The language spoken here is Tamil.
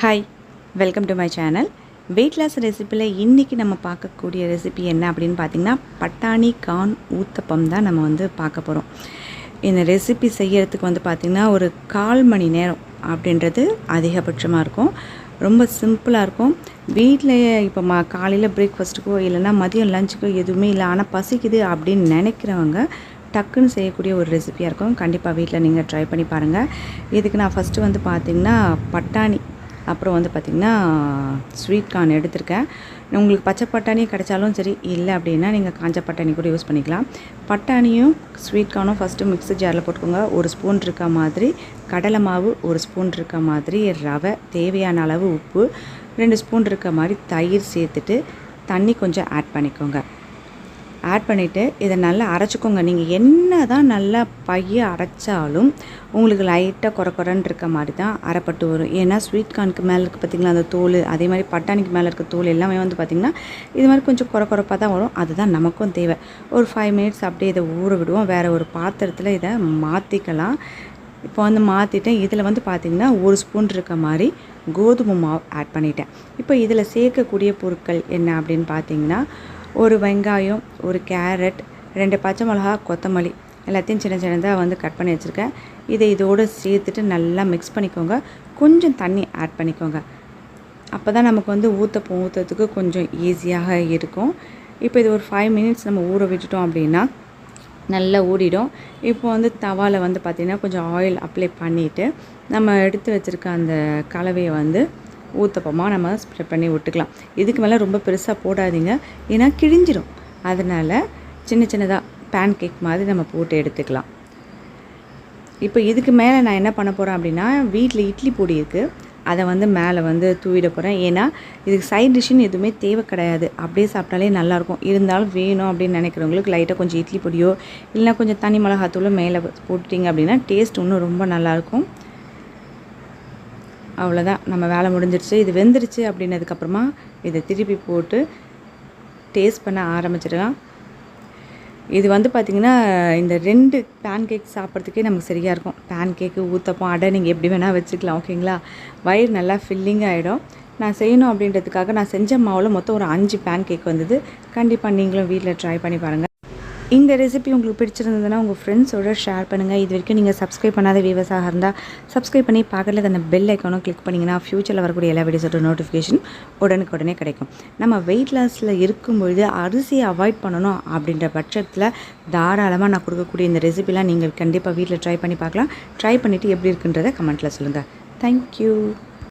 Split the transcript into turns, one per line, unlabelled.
Hi welcome to my channel weight loss ரெசிப்பியில் இன்றைக்கி நம்ம பார்க்கக்கூடிய ரெசிபி என்ன அப்படின்னு பார்த்தீங்கன்னா பட்டாணி கான் ஊத்தப்பம் தான் நம்ம வந்து பார்க்க போகிறோம் இந்த ரெசிபி செய்யறதுக்கு வந்து பார்த்திங்கன்னா ஒரு கால் மணி நேரம் அப்படின்றது அதிகபட்சமாக இருக்கும். ரொம்ப சிம்பிளாக இருக்கும். வீட்டில் இப்போ மா காலையில் பிரேக்ஃபாஸ்ட்டுக்கோ இல்லைன்னா மதியம் லஞ்சுக்கோ எதுவுமே இல்லை ஆனால் பசிக்குது அப்படின்னு நினைக்கிறவங்க டக்குன்னு செய்யக்கூடிய ஒரு ரெசிபியாக இருக்கும். கண்டிப்பாக வீட்டில் நீங்கள் ட்ரை பண்ணி பாருங்கள் இதுக்கு நான் ஃபஸ்ட்டு வந்து பார்த்திங்கன்னா பட்டாணி அப்புறம் வந்து பார்த்திங்கன்னா ஸ்வீட் கார்ன் எடுத்திருக்கேன். உங்களுக்கு பச்சை பட்டாணி கிடைச்சாலும் சரி இல்லை அப்படின்னா நீங்கள் காஞ்ச பட்டாணி கூட யூஸ் பண்ணிக்கலாம். பட்டாணியும் ஸ்வீட் கார்னும் ஃபஸ்ட்டு மிக்ஸி ஜாரில் போட்டுக்கோங்க. ஒரு ஸ்பூன் இருக்க மாதிரி கடலை மாவு ஒரு ஸ்பூன் இருக்க மாதிரி ரவை தேவையான அளவு உப்பு ரெண்டு ஸ்பூன் இருக்க மாதிரி தயிர் சேர்த்துட்டு தண்ணி கொஞ்சம் ஆட் பண்ணிக்கோங்க. ஆட் பண்ணிவிட்டு இதை நல்லா அரைச்சிக்கோங்க. நீங்கள் என்ன தான் நல்லா பைய அரைச்சாலும் உங்களுக்கு லைட்டாக குறை குறைன்னு இருக்க மாதிரி தான் அரைப்பட்டு வரும். ஏன்னா ஸ்வீட் கார்னுக்கு மேலே இருக்குது பார்த்திங்களா அந்த தோல் அதே மாதிரி பட்டாணிக்கு மேலே இருக்க தோல் எல்லாமே வந்து பார்த்திங்கன்னா இது மாதிரி கொஞ்சம் குறை குறைப்பாக தான் வரும். அதுதான் நமக்கும் தேவை. ஒரு ஃபைவ் மினிட்ஸ் அப்படியே இதை ஊற விடுவோம். வேறு ஒரு பாத்திரத்தில் இதை மாற்றிக்கலாம் இப்போ வந்து மாற்றிட்டேன் இதில் வந்து பார்த்திங்கன்னா ஒரு ஸ்பூன் இருக்க மாதிரி கோதுமை மாவு ஆட் பண்ணிட்டேன். இப்போ இதில் சேர்க்கக்கூடிய பொருட்கள் என்ன அப்படின்னு பார்த்தீங்கன்னா ஒரு வெங்காயம் ஒரு கேரட் ரெண்டு பச்சை மிளகா கொத்தமல்லி எல்லாத்தையும் சின்ன சின்னதாக வந்து கட் பண்ணி வச்சுருக்கேன். இதை இதோடு சேர்த்துட்டு நல்லா மிக்ஸ் பண்ணிக்கோங்க. கொஞ்சம் தண்ணி ஆட் பண்ணிக்கோங்க. அப்போ தான் நமக்கு வந்து ஊற்றப்போ ஊற்றுறதுக்கு கொஞ்சம் ஈஸியாக இருக்கும். இப்போ இது ஒரு ஃபைவ் மினிட்ஸ் நம்ம ஊற விட்டுட்டோம் அப்படின்னா நல்லா ஊறிடும். இப்போ வந்து தவாவில் வந்து பார்த்திங்கன்னா கொஞ்சம் ஆயில் அப்ளை பண்ணிவிட்டு நம்ம எடுத்து வச்சுருக்க அந்த கலவையை வந்து ஊத்தப்பமாக நம்ம ஸ்ப்ரெட் பண்ணி விட்டுக்கலாம். இதுக்கு மேலே ரொம்ப பெருசாக போடாதீங்க. ஏன்னா கிழிஞ்சிரும். அதனால் சின்ன சின்னதாக பேன் கேக் மாதிரி நம்ம போட்டு எடுத்துக்கலாம். இப்போ இதுக்கு மேலே நான் என்ன பண்ண போகிறேன் அப்படின்னா வீட்டில் இட்லி பொடி இருக்குது அதை வந்து மேலே வந்து தூவிட போகிறேன் ஏன்னா இதுக்கு சைட் டிஷ்ஷுன்னு எதுவுமே தேவை கிடையாது. அப்படியே சாப்பிட்டாலே நல்லாயிருக்கும். இருந்தாலும் வேணும் அப்படின்னு நினைக்கிறவங்களுக்கு லைட்டாக கொஞ்சம் இட்லி பொடியோ இல்லைனா கொஞ்சம் தனி மிளகாத்தூளும் மேலே போட்டுட்டிங்க அப்படின்னா டேஸ்ட் இன்னும் ரொம்ப நல்லாயிருக்கும். அவ்வளோதான் நம்ம வேலை முடிஞ்சிருச்சு. இது வெந்துருச்சு அப்படின்னதுக்கப்புறமா இதை திருப்பி போட்டு டேஸ்ட் பண்ண ஆரம்பிச்சிடலாம். இது வந்து பார்த்திங்கன்னா இந்த ரெண்டு பேன் கேக் சாப்பிட்றதுக்கே நமக்கு சரியாக இருக்கும். பேன் கேக்கு ஊற்றப்பம் அடை நீங்கள் எப்படி வேணால் வச்சுக்கலாம் ஓகேங்களா வயிறு நல்லா ஃபில்லிங் ஆகிடும் நான் செய்யணும் அப்படின்றதுக்காக நான் செஞ்ச மாவில் மொத்தம் ஒரு அஞ்சு பேன் கேக் வந்தது. கண்டிப்பாக நீங்களும் வீட்டில் ட்ரை பண்ணி பாருங்கள் இந்த ரெசிபி உங்களுக்கு பிடிச்சிருந்ததுன்னா உங்கள் ஃப்ரெண்ட்ஸோட ஷேர் பண்ணுங்கள் இது வரைக்கும் நீங்கள் சப்ஸ்கிரைப் பண்ணாத வியூவர்ஸாக இருந்தால் சப்ஸ்கிரைப் பண்ணி பக்கத்தில் அந்த பெல் ஐக்கானும் கிளிக் பண்ணிங்கன்னா ஃப்யூச்சரில் வரக்கூடிய எல்லா வீடியோஸோட நோட்டிஃபிகேஷன் உடனுக்கு உடனே கிடைக்கும். நம்ம வெயிட் லாஸில் இருக்கும்பொழுது அரிசியை அவாய்ட் பண்ணணும் அப்படின்ற பட்சத்தில் தாராளமாக நான் கொடுக்கக்கூடிய இந்த ரெசிபிலாம் நீங்கள் கண்டிப்பாக வீட்டில் ட்ரை பண்ணி பார்க்கலாம். ட்ரை பண்ணிவிட்டு எப்படி இருக்குன்றதை கமெண்ட்டில் சொல்லுங்கள் தேங்க்யூ